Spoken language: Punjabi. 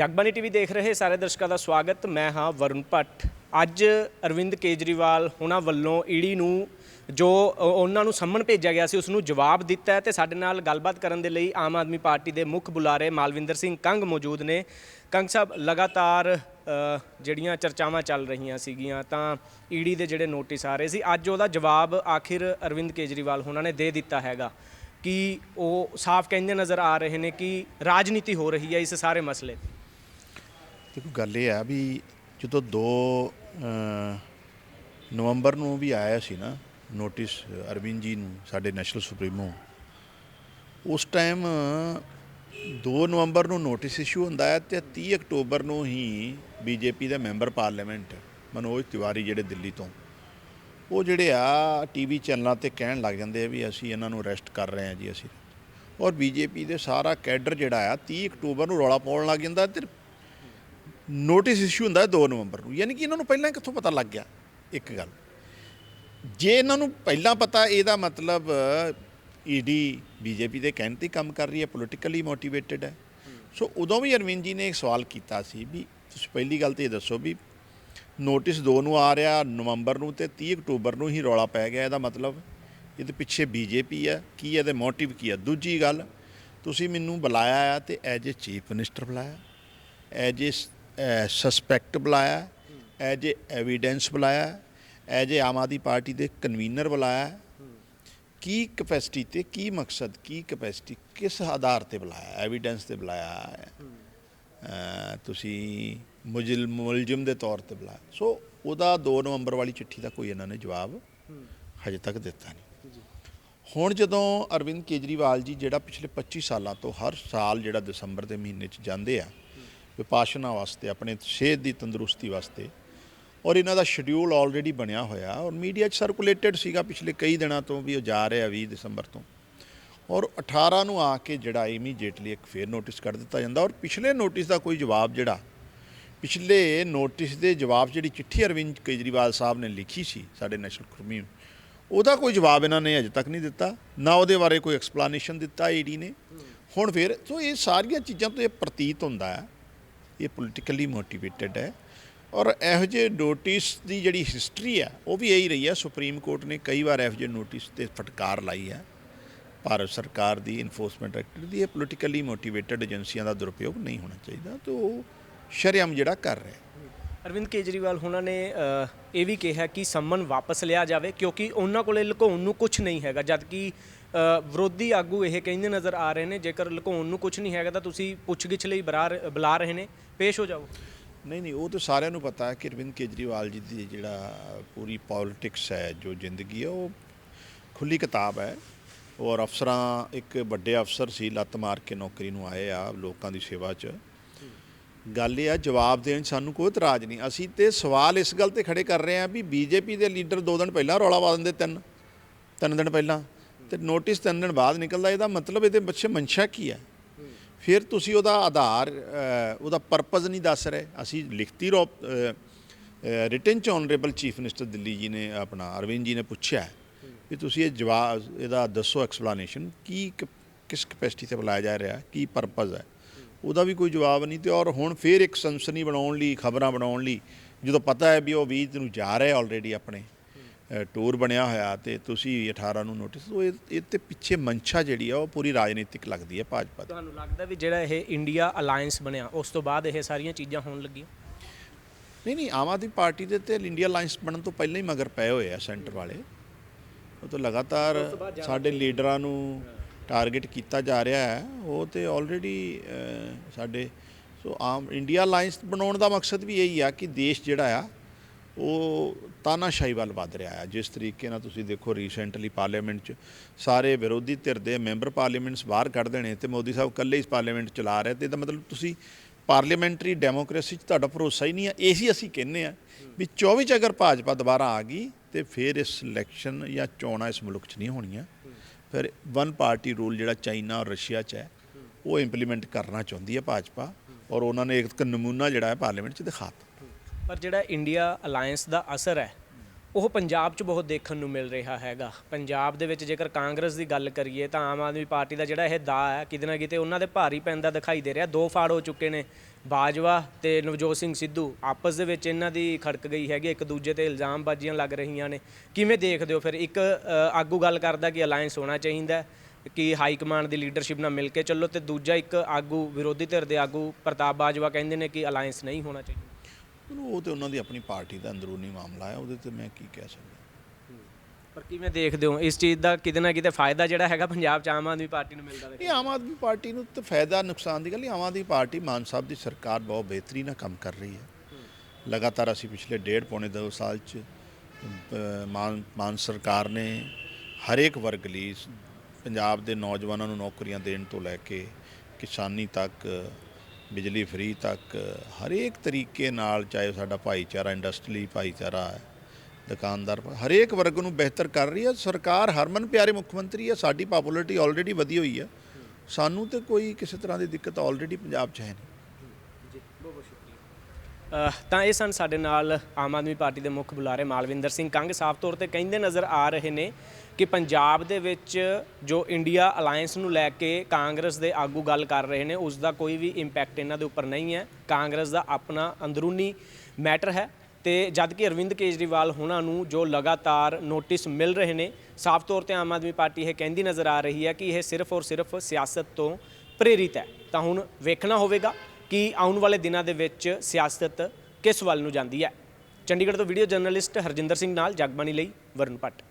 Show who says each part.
Speaker 1: ਜਗਬਾਨੀ ਟੀਵੀ ਦੇਖ ਰਹੇ ਸਾਰੇ ਦਰਸ਼ਕਾਂ ਦਾ ਸਵਾਗਤ। ਮੈਂ ਹਾਂ ਵਰੁਣ ਭੱਟ। ਅੱਜ ਅਰਵਿੰਦ ਕੇਜਰੀਵਾਲ ਉਹਨਾਂ ਵੱਲੋਂ ਈਡੀ ਨੂੰ ਜੋ ਉਹਨਾਂ ਨੂੰ ਸੰਮਨ ਭੇਜਿਆ ਗਿਆ ਸੀ ਉਸ ਨੂੰ ਜਵਾਬ ਦਿੱਤਾ ਹੈ ਤੇ ਸਾਡੇ ਨਾਲ ਗੱਲਬਾਤ ਕਰਨ ਦੇ ਲਈ ਆਮ ਆਦਮੀ ਪਾਰਟੀ ਦੇ ਮੁੱਖ ਬੁਲਾਰੇ ਮਾਲਵਿੰਦਰ ਸਿੰਘ ਕੰਗ ਮੌਜੂਦ ਨੇ। ਕੰਗ ਸਾਹਿਬ, ਲਗਾਤਾਰ ਜਿਹੜੀਆਂ ਚਰਚਾਵਾਂ ਚੱਲ ਰਹੀਆਂ ਸੀਗੀਆਂ, ਤਾਂ ਈਡੀ ਦੇ ਜਿਹੜੇ ਨੋਟਿਸ ਆ ਰਹੇ ਸੀ, ਅੱਜ ਉਹਦਾ ਜਵਾਬ ਆਖਿਰ ਅਰਵਿੰਦ ਕੇਜਰੀਵਾਲ ਉਹਨਾਂ ਨੇ ਦੇ ਦਿੱਤਾ ਹੈਗਾ। ਕਿ ਉਹ ਸਾਫ਼ ਕਹਿੰਦੇ ਨਜ਼ਰ ਆ ਰਹੇ ਨੇ ਕਿ ਰਾਜਨੀਤੀ ਹੋ ਰਹੀ ਹੈ ਇਸ ਸਾਰੇ ਮਸਲੇ ਤੇ?
Speaker 2: ਦੇਖੋ, ਗੱਲ ਇਹ ਆ ਵੀ ਜਦੋਂ 2 ਨਵੰਬਰ ਨੂੰ ਵੀ ਆਇਆ ਸੀ ਨਾ, ਨੋਟਿਸ ਅਰਵਿੰਦ ਜੀ ਨੂੰ, ਸਾਡੇ ਨੈਸ਼ਨਲ ਸੁਪਰੀਮੋ, ਉਸ ਟਾਈਮ 2 ਨਵੰਬਰ ਨੂੰ ਨੋਟਿਸ ਇਸ਼ੂ ਹੁੰਦਾ ਹੈ ਤੇ 30 ਅਕਤੂਬਰ ਨੂੰ ਹੀ ਬੀਜੇਪੀ ਦੇ ਮੈਂਬਰ ਪਾਰਲੀਮੈਂਟ, ਮਨੋਜ ਤਿਵਾਰੀ ਜਿਹੜੇ ਦਿੱਲੀ ਤੋਂ, ਉਹ ਜਿਹੜੇ ਆ ਟੀਵੀ ਚੈਨਲਾਂ ਤੇ ਕਹਿਣ ਲੱਗ ਜਾਂਦੇ ਆ ਵੀ ਅਸੀਂ ਇਹਨਾਂ ਨੂੰ ਅਰੈਸਟ ਕਰ ਰਹੇ ਹਾਂ ਜੀ ਅਸੀਂ। ਔਰ ਬੀਜੇਪੀ ਦੇ ਸਾਰਾ ਕੈਡਰ ਜਿਹੜਾ ਆ 30 ਅਕਤੂਬਰ ਨੂੰ ਰੌਲਾ ਪਾਉਣ ਲੱਗ ਜਾਂਦਾ ਤੇ ਨੋਟਿਸ ਇਸ਼ੂ ਹੁੰਦਾ ਹੈ 2 ਨਵੰਬਰ ਨੂੰ। ਯਾਨੀ ਕਿ ਇਹਨਾਂ ਨੂੰ ਪਹਿਲਾਂ ਕਿੱਥੋਂ ਪਤਾ ਲੱਗ ਗਿਆ? ਇੱਕ ਗੱਲ। ਜੇ ਇਹਨਾਂ ਨੂੰ ਪਹਿਲਾਂ ਪਤਾ, ਇਹਦਾ ਮਤਲਬ, ਈਡੀ, ਬੀਜੇਪੀ ਦੇ ਕਹਿਣ ਤੇ ਕੰਮ ਕਰ ਰਹੀ ਹੈ ਪੋਲੀਟੀਕਲੀ ਮੋਟੀਵੇਟਿਡ ਹੈ। ਸੋ ਉਦੋਂ ਵੀ ਅਰਵਿੰਦ ਜੀ ਨੇ ਇੱਕ ਸਵਾਲ ਕੀਤਾ ਸੀ ਵੀ ਤੁਸੀਂ ਪਹਿਲੀ ਗੱਲ ਤੇ ਇਹ ਦੱਸੋ ਵੀ ਨੋਟਿਸ 2 ਨੂੰ ਆ ਰਿਹਾ, ਨਵੰਬਰ ਨੂੰ ਤੇ 30 ਅਕਤੂਬਰ ਨੂੰ ਹੀ ਰੌਲਾ ਪੈ ਗਿਆ ਇਹਦਾ ਮਤਲਬ। ਇਹਦੇ ਪਿੱਛੇ ਬੀਜੇਪੀ ਹੈ, ਕੀ ਇਹਦੇ ਮੋਟਿਵ ਕੀ ਹੈ? ਦੂਜੀ ਗੱਲ, ਤੁਸੀਂ ਮੈਨੂੰ ਬੁਲਾਇਆ ਆ ਤੇ ਐਜ ਏ ਚੀਫ ਮਿਨਿਸਟਰ ਬੁਲਾਇਆ। ਐਜ ਏ ਸਸਪੈਕਟ ਬੁਲਾਇਆ ਐਜ ਏ ਐਵੀਡੈਂਸ ਬੁਲਾਇਆ as a Aam Aadmi party ਦੇ ਕਨਵੀਨਰ ਬੁਲਾਇਆ। ਕੀ ਕਪੈਸਿਟੀ ਤੇ ਕੀ ਮਕਸਦ ਕੀ ਕਪੈਸਿਟੀ ਕਿਸ ਆਧਾਰ ਤੇ ਬੁਲਾਇਆ ਐਵੀਡੈਂਸ ਤੇ ਬੁਲਾਇਆ ਤੁਸੀਂ ਮੁਜਰਮ ਮੁਲਜ਼ਮ ਦੇ ਤੌਰ ਤੇ ਬੁਲਾਇਆ। ਸੋ ਉਹਦਾ 2 ਨਵੰਬਰ ਵਾਲੀ ਚਿੱਠੀ ਦਾ ਕੋਈ ਇਹਨਾਂ ਨੇ ਜਵਾਬ ਹਜੇ ਤੱਕ ਦਿੱਤਾ ਨਹੀਂ। ਹੁਣ ਜਦੋਂ ਅਰਵਿੰਦ ਕੇਜਰੀਵਾਲ ਜੀ ਜਿਹੜਾ ਪਿਛਲੇ 25 ਸਾਲਾਂ ਤੋਂ ਹਰ ਸਾਲ ਜਿਹੜਾ ਦਸੰਬਰ ਦੇ ਮਹੀਨੇ 'ਚ ਜਾਂਦੇ ਆ ਵਿਪਾਸ਼ਨਾ ਵਾਸਤੇ ਆਪਣੇ ਸਿਹਤ ਦੀ ਤੰਦਰੁਸਤੀ ਵਾਸਤੇ। ਔਰ ਇਹਨਾਂ ਦਾ ਸ਼ਡਿਊਲ ਆਲਰੇਡੀ ਬਣਿਆ ਹੋਇਆ। ਔਰ ਮੀਡੀਆ 'ਚ ਸਰਕੂਲੇਟਡ ਸੀਗਾ ਪਿਛਲੇ ਕਈ ਦਿਨਾਂ ਤੋਂ ਵੀ ਉਹ ਜਾ ਰਿਹਾ 20 ਦਸੰਬਰ ਤੋਂ। ਔਰ 18 ਨੂੰ ਆ ਕੇ ਜਿਹੜਾ ਇਮੀਡੀਏਟਲੀ ਇੱਕ ਫੇਰ ਨੋਟਿਸ ਕਰ ਦਿੱਤਾ ਜਾਂਦਾ। ਔਰ ਪਿਛਲੇ ਨੋਟਿਸ ਦਾ ਕੋਈ ਜਵਾਬ ਜਿਹੜਾ ਪਿਛਲੇ ਨੋਟਿਸ ਦੇ ਜਵਾਬ ਜਿਹੜੀ ਚਿੱਠੀ ਅਰਵਿੰਦ ਕੇਜਰੀਵਾਲ ਸਾਹਿਬ ਨੇ ਲਿਖੀ ਸੀ ਸਾਡੇ ਨੈਸ਼ਨਲ ਕਰਮੀ ਉਹਦਾ ਕੋਈ ਜਵਾਬ ਇਹਨਾਂ ਨੇ ਅਜੇ ਤੱਕ ਨਹੀਂ ਦਿੱਤਾ। ਨਾ ਉਹਦੇ ਬਾਰੇ ਕੋਈ ਐਕਸਪਲੇਨੇਸ਼ਨ ਦਿੱਤਾ ਈਡੀ ਨੇ। ਹੁਣ ਫਿਰ ਸੋ ਇਹ ਸਾਰੀਆਂ ਚੀਜ਼ਾਂ ਤੋਂ ਇਹ ਪ੍ਰਤੀਤ ਹੁੰਦਾ ਹੈ। ਇਹ ਪੋਲੀਟੀਕਲੀ ਮੋਟੀਵੇਟਡ ਹੈ। ਔਰ ਇਹੋ ਜਿਹੇ ਨੋਟਿਸ ਦੀ ਜਿਹੜੀ ਹਿਸਟਰੀ ਹੈ, ਉਹ ਵੀ ਇਹੀ ਰਹੀ ਹੈ। ਸੁਪਰੀਮ ਕੋਰਟ ਨੇ ਕਈ ਵਾਰ ਇਹੋ ਜਿਹੇ ਨੋਟਿਸ ਤੇ ਫਟਕਾਰ ਲਾਈ ਹੈ। ਭਾਰਤ ਸਰਕਾਰ ਦੀ ਇਨਫੋਰਸਮੈਂਟ ਐਕਟ ਦੀ, ਇਹ ਪੋਲੀਟੀਕਲੀ ਮੋਟੀਵੇਟਡ ਏਜੰਸੀਆਂ ਦਾ ਦੁਰਉਪਯੋਗ ਨਹੀਂ ਹੋਣਾ ਚਾਹੀਦਾ। ਤੇ ਉਹ ਸ਼ਰੇਆਮ ਜਿਹੜਾ ਕਰ ਰਿਹਾ
Speaker 1: ਅਰਵਿੰਦ ਕੇਜਰੀਵਾਲ ਉਹਨਾਂ ਨੇ ਇਹ ਵੀ ਕਿਹਾ ਕਿ ਸੰਮਨ ਵਾਪਸ ਲਿਆ ਜਾਵੇ, ਕਿਉਂਕਿ ਉਹਨਾਂ ਕੋਲੇ ਲੁਕਾਉਣ ਨੂੰ ਕੁਝ ਨਹੀਂ ਹੈਗਾ, ਜਦਕਿ ਵਿਰੋਧੀ ਆਗੂ ਇਹ ਕਹਿੰਦੇ ਨਜ਼ਰ ਆ ਰਹੇ ਨੇ, ਜੇਕਰ ਲੁਕਾਉਣ ਨੂੰ ਕੁਝ ਨਹੀਂ ਹੈਗਾ ਤਾਂ ਤੁਸੀਂ ਪੁੱਛਗਿੱਛ ਲਈ ਬਰਾ- ਬੁਲਾ ਰਹੇ ਨੇ। ਪੇਸ਼ ਹੋ ਜਾਓ।
Speaker 2: ਨਹੀਂ ਨਹੀਂ, ਉਹ ਤਾਂ ਸਾਰਿਆਂ ਨੂੰ ਪਤਾ ਹੈ ਕਿ ਅਰਵਿੰਦ ਕੇਜਰੀਵਾਲ ਜੀ ਦੀ ਜਿਹੜਾ ਪੂਰੀ ਪੋਲਿਟਿਕਸ ਹੈ, ਜੋ ਜ਼ਿੰਦਗੀ ਹੈ, ਉਹ ਖੁੱਲੀ ਕਿਤਾਬ ਹੈ। ਔਰ ਅਫਸਰਾਂ, ਇੱਕ ਵੱਡੇ ਅਫਸਰ ਸੀ, ਲੱਤ ਮਾਰ ਕੇ ਨੌਕਰੀ ਨੂੰ ਆਏ ਆ ਲੋਕਾਂ ਦੀ ਸੇਵਾ 'ਚ। ਗੱਲ ਇਹ ਆ, ਜਵਾਬ ਦੇਣ 'ਚ ਸਾਨੂੰ ਕੋਈ ਇਤਰਾਜ਼ ਨਹੀਂ। ਅਸੀਂ ਤੇ ਸਵਾਲ ਇਸ ਗੱਲ ਤੇ ਖੜੇ ਕਰ ਰਹੇ ਆ ਵੀ ਬੀਜੇਪੀ ਦੇ ਲੀਡਰ ਦੋ ਦਿਨ ਪਹਿਲਾਂ ਰੌਲਾ ਪਾ ਦਿੰਦੇ, ਤਿੰਨ ਤਿੰਨ ਦਿਨ ਪਹਿਲਾਂ। ਤੇ ਨੋਟਿਸ ਤਿੰਨ ਬਾਅਦ ਨਿਕਲਦਾ, ਇਹਦਾ ਮਤਲਬ ਇਹਦੇ ਪਿੱਛੇ ਮਨਸ਼ਾ ਕੀ ਹੈ? ਫਿਰ ਤੁਸੀਂ ਉਹਦਾ ਆਧਾਰ ਉਹਦਾ ਪਰਪਸ ਨਹੀਂ ਦੱਸ ਰਹੇ। ਅਸੀਂ ਲਿਖਤੀ ਰੋਪ ਰਿਟਨ ਚ honourable chief minister Delhi ji ਨੇ ਆਪਣਾ, ਅਰਵਿੰਦ ਜੀ ਨੇ ਪੁੱਛਿਆ ਹੈ ਵੀ ਤੁਸੀਂ ਇਹ ਜਵਾਬ ਇਹਦਾ ਦੱਸੋ ਐਕਸਪਲੇਨੇਸ਼ਨ ਕੀ ਕ- ਕਿਸ ਕਪੈਸਿਟੀ ਤੇ ਬੁਲਾਇਆ ਜਾ ਰਿਹਾ, ਕੀ ਪਰਪਸ ਹੈ? ਉਹਦਾ ਵੀ ਕੋਈ ਜਵਾਬ ਨਹੀਂ ਤੇ ਔਰ ਹੁਣ ਫਿਰ ਇੱਕ ਸਨਸਨੀ ਬਣਾਉਣ ਲਈ, ਖਬਰਾਂ ਬਣਾਉਣ ਲਈ ਜਦੋਂ ਪਤਾ ਹੈ ਵੀ ਉਹ 20 ਨੂੰ ਜਾ ਰਿਹਾ ਆਲਰੇਡੀ ਆਪਣੇ ਟੂਰ ਬਣਿਆ ਹੋਇਆ ਤੇ ਤੁਸੀਂ 18 ਨੂੰ ਨੋਟਿਸ ਉਹ ਇਹ ਤੇ ਪਿੱਛੇ ਮਨਸ਼ਾ ਜਿਹੜੀ ਆ ਉਹ ਪੂਰੀ ਰਾਜਨੀਤਿਕ ਲੱਗਦੀ ਹੈ ਭਾਜਪਾ ਦੀ।
Speaker 1: ਤੁਹਾਨੂੰ ਲੱਗਦਾ ਵੀ ਜਿਹੜਾ ਇਹ ਇੰਡੀਆ ਅਲਾਈਅੰਸ ਬਣਿਆ ਉਸ ਤੋਂ ਬਾਅਦ ਇਹ ਸਾਰੀਆਂ ਚੀਜ਼ਾਂ ਹੋਣ ਲੱਗੀਆਂ?
Speaker 2: ਨਹੀਂ ਨਹੀਂ ਆਮ ਆਦਮੀ ਪਾਰਟੀ ਦੇ ਤੇ ਇੰਡੀਆ ਅਲਾਈਅੰਸ ਬਣਨ ਤੋਂ ਪਹਿਲਾਂ ਹੀ ਮਗਰ ਪਏ ਹੋਏ ਆ ਸੈਂਟਰ ਵਾਲੇ। ਉਹ ਤਾਂ ਲਗਾਤਾਰ ਸਾਡੇ ਲੀਡਰਾਂ ਨੂੰ ਟਾਰਗੇਟ ਕੀਤਾ ਜਾ ਰਿਹਾ ਹੈ। ਉਹ ਤੇ ਆਲਰੇਡੀ ਸਾਡੇ ਸੋ ਆਮ ਇੰਡੀਆ ਅਲਾਈਅੰਸ ਬਣਾਉਣ ਦਾ ਮਕਸਦ ਵੀ ਇਹੀ ਆ ਕਿ ਦੇਸ਼ ਜਿਹੜਾ ਆ ਉਹ ਤਾਨਾਸ਼ਾਹੀ ਵੱਲ ਵੱਧ ਰਿਹਾ ਹੈ। ਜਿਸ ਤਰੀਕੇ ਨਾਲ ਤੁਸੀਂ ਦੇਖੋ ਰੀਸੈਂਟਲੀ ਪਾਰਲੀਮੈਂਟ 'ਚ ਸਾਰੇ ਵਿਰੋਧੀ ਧਿਰ ਦੇ ਮੈਂਬਰ ਪਾਰਲੀਮੈਂਟਸ ਬਾਹਰ ਕੱਢ ਦੇਣੇ ਤੇ ਮੋਦੀ ਸਾਹਿਬ ਇਕੱਲੇ ਹੀ ਪਾਰਲੀਮੈਂਟ ਚਲਾ ਰਹੇ ਤੇ ਇਹਦਾ ਮਤਲਬ ਤੁਸੀਂ ਪਾਰਲੀਮੈਂਟਰੀ ਡੈਮੋਕ੍ਰੇਸੀ 'ਚ ਤੁਹਾਡਾ ਭਰੋਸਾ ਹੀ ਨਹੀਂ ਹੈ। ਇਹੀ ਅਸੀਂ ਕਹਿੰਨੇ ਆ ਵੀ 24 ਚ ਅਗਰ ਭਾਜਪਾ ਦੁਬਾਰਾ ਆ ਗਈ ਤੇ ਫਿਰ ਇਸ ਇਲੈਕਸ਼ਨ ਜਾਂ ਚੋਣਾਂ ਇਸ ਮੁਲਕ 'ਚ ਨਹੀਂ ਹੋਣੀਆਂ। ਫਿਰ ਵਨ ਪਾਰਟੀ ਰੂਲ ਜਿਹੜਾ ਚਾਈਨਾ ਔਰ ਰਸ਼ੀਆ 'ਚ ਹੈ, ਉਹ ਇੰਪਲੀਮੈਂਟ ਕਰਨਾ ਚਾਹੁੰਦੀ ਹੈ ਭਾਜਪਾ ਔਰ ਉਹਨਾਂ ਨੇ ਇੱਕ ਨਮੂਨਾ ਜਿਹੜਾ ਹੈ ਪਾਰਲੀਮੈਂਟ 'ਚ ਦਿਖਾਤਾ।
Speaker 1: ਪਰ ਜਿਹੜਾ ਇੰਡੀਆ ਅਲਾਈਅੰਸ ਦਾ ਅਸਰ ਹੈ, ਉਹ ਪੰਜਾਬ 'ਚ ਬਹੁਤ ਦੇਖਣ ਨੂੰ ਮਿਲ ਰਿਹਾ ਹੈਗਾ। ਪੰਜਾਬ ਦੇ ਵਿੱਚ ਜੇਕਰ ਕਾਂਗਰਸ ਦੀ ਗੱਲ ਕਰੀਏ ਤਾਂ ਆਮ ਆਦਮੀ ਪਾਰਟੀ ਦਾ ਜਿਹੜਾ ਇਹ ਦਾ ਹੈ, ਕਿਤੇ ਨਾ ਕਿਤੇ ਉਹਨਾਂ ਦੇ ਭਾਰੀ ਪੈਂਦਾ ਦਿਖਾਈ ਦੇ ਰਿਹਾ। ਦੋ ਫਾੜ ਹੋ ਚੁੱਕੇ ਨੇ, ਬਾਜਵਾ ਤੇ ਨਵਜੋਤ ਸਿੰਘ ਸਿੱਧੂ। ਆਪਸ ਦੇ ਵਿੱਚ ਇਹਨਾਂ ਦੀ ਖੜਕ ਗਈ ਹੈਗੀ, ਇੱਕ ਦੂਜੇ ਤੇ ਇਲਜ਼ਾਮਬਾਜ਼ੀਆਂ ਲੱਗ ਰਹੀਆਂ ਨੇ। ਕਿਵੇਂ ਦੇਖਦੇ ਹੋ ਫਿਰ? ਇੱਕ ਆਗੂ ਗੱਲ ਕਰਦਾ ਕਿ ਅਲਾਈਅੰਸ ਹੋਣਾ ਚਾਹੀਦਾ ਕਿ ਹਾਈ ਕਮਾਂਡ ਦੀ ਲੀਡਰਸ਼ਿਪ ਨਾਲ ਮਿਲ ਕੇ ਚੱਲੋ ਤੇ ਦੂਜਾ ਇੱਕ ਆਗੂ, ਵਿਰੋਧੀ ਧਿਰ ਦੇ ਆਗੂ ਪ੍ਰਤਾਪ ਬਾਜਵਾ ਕਹਿੰਦੇ ਨੇ ਕਿ ਅਲਾਈਅੰਸ ਨਹੀਂ ਹੋਣਾ ਚਾਹੀਦਾ।
Speaker 2: ਚਲੋ ਉਹ ਤੇ ਉਹਨਾਂ ਦੀ ਆਪਣੀ ਪਾਰਟੀ ਦਾ ਅੰਦਰੂਨੀ ਮਾਮਲਾ ਹੈ ਉਹਦੇ ਤੇ ਮੈਂ ਕੀ ਕਹਿ ਸਕਦਾ।
Speaker 1: ਪਰ ਕਿਵੇਂ ਦੇਖਦੇ ਹੋ? ਇਸ ਚੀਜ਼ ਦਾ ਕਿਤੇ ਨਾ ਕਿਤੇ ਫਾਇਦਾ ਜਿਹੜਾ ਹੈਗਾ ਪੰਜਾਬ ਚ ਆਮ ਆਦਮੀ ਪਾਰਟੀ ਨੂੰ ਮਿਲਦਾ
Speaker 2: ਇਹ ਆਮ ਆਦਮੀ ਪਾਰਟੀ ਨੂੰ ਤਾਂ ਫਾਇਦਾ ਨੁਕਸਾਨ ਦੀ ਗੱਲ ਨਹੀਂ ਆਮ ਆਦਮੀ ਪਾਰਟੀ ਮਾਨ ਸਾਹਿਬ ਦੀ ਸਰਕਾਰ ਬਹੁਤ ਬਿਹਤਰੀ ਨਾਲ ਕੰਮ ਕਰ ਰਹੀ ਹੈ। ਲਗਾਤਾਰ ਅਸੀਂ ਪਿਛਲੇ ਡੇਢ ਪੌਣੇ ਦੋ ਸਾਲ ਚ ਅ, ਮਾਨ ਮਾਨ ਸਰਕਾਰ ਨੇ ਹਰੇਕ ਵਰਗ ਲਈ ਸ- ਪੰਜਾਬ ਦੇ ਨੌਜਵਾਨਾਂ ਨੂੰ ਨੌਕਰੀਆਂ ਦੇਣ ਤੋਂ ਲੈ ਕੇ ਕਿਸਾਨੀ ਤੱਕ ਬਿਜਲੀ ਫਰੀ ਤੱਕ ਹਰੇਕ ਤਰੀਕੇ ਨਾਲ ਚਾਹੇ ਸਾਡਾ ਭਾਈਚਾਰਾ, ਇੰਡਸਟਰੀ ਭਾਈਚਾਰਾ ਹੈ, ਦੁਕਾਨਦਾਰ, ਹਰੇਕ ਵਰਗ ਨੂੰ ਬਿਹਤਰ ਕਰ ਰਹੀ ਹੈ। ਸਰਕਾਰ ਹਰਮਨ ਪਿਆਰੇ ਮੁੱਖ ਮੰਤਰੀ ਹੈ, ਸਾਡੀ ਪਪੂਲੈਰਿਟੀ ਆਲਰੇਡੀ ਵਧੀ ਹੋਈ ਹੈ। ਸਾਨੂੰ ਤੇ ਕੋਈ ਕਿਸੇ ਤਰ੍ਹਾਂ ਦੀ ਦਿੱਕਤ ਆਲਰੇਡੀ ਪੰਜਾਬ 'ਚ ਹੈ ਨਹੀਂ।
Speaker 1: ਤਾਂ ਇਹ ਸਨ ਸਾਡੇ ਨਾਲ ਆਮ ਆਦਮੀ ਪਾਰਟੀ ਦੇ ਮੁੱਖ ਬੁਲਾਰੇ ਮਾਲਵਿੰਦਰ ਸਿੰਘ ਕੰਗ। ਸਾਫ਼ ਤੌਰ ਤੇ ਕਹਿੰਦੇ ਨਜ਼ਰ ਆ ਰਹੇ ਨੇ ਕਿ ਪੰਜਾਬ ਦੇ ਵਿੱਚ ਜੋ ਇੰਡੀਆ ਅਲਾਈਅੰਸ ਨੂੰ ਲੈ ਕੇ ਕਾਂਗਰਸ ਦੇ ਆਗੂ ਗੱਲ ਕਰ ਰਹੇ ਨੇ, ਉਸ ਦਾ ਕੋਈ ਵੀ ਇੰਪੈਕਟ ਇਹਨਾਂ ਦੇ ਉੱਪਰ ਨਹੀਂ ਹੈ। ਕਾਂਗਰਸ ਦਾ ਆਪਣਾ ਅੰਦਰੂਨੀ ਮੈਟਰ ਹੈ ਤੇ ਜਦ ਕਿ ਅਰਵਿੰਦ ਕੇਜਰੀਵਾਲ ਹੋਣਾ ਨੂੰ ਜੋ ਲਗਾਤਾਰ ਨੋਟਿਸ ਮਿਲ ਰਹੇ ਨੇ, ਸਾਫ਼ ਤੌਰ ਤੇ ਆਮ ਆਦਮੀ ਪਾਰਟੀ ਇਹ ਕਹਿੰਦੀ ਨਜ਼ਰ ਆ ਰਹੀ ਹੈ ਕਿ ਇਹ ਸਿਰਫ ਔਰ ਸਿਰਫ ਸਿਆਸਤ ਤੋਂ ਪ੍ਰੇਰਿਤ ਹੈ। ਤਾਂ ਹੁਣ ਵੇਖਣਾ ਹੋਵੇਗਾ ਕਿ ਆਉਣ ਵਾਲੇ ਦਿਨਾਂ ਦੇ ਵਿੱਚ ਸਿਆਸਤ ਕਿਸ ਵੱਲ ਨੂੰ ਜਾਂਦੀ ਹੈ? ਚੰਡੀਗੜ੍ਹ ਤੋਂ ਵੀਡੀਓ ਜਰਨਲਿਸਟ ਹਰਜਿੰਦਰ ਸਿੰਘ ਨਾਲ ਜਗਬਾਣੀ ਲਈ ਵਰੁਣ ਭੱਟ।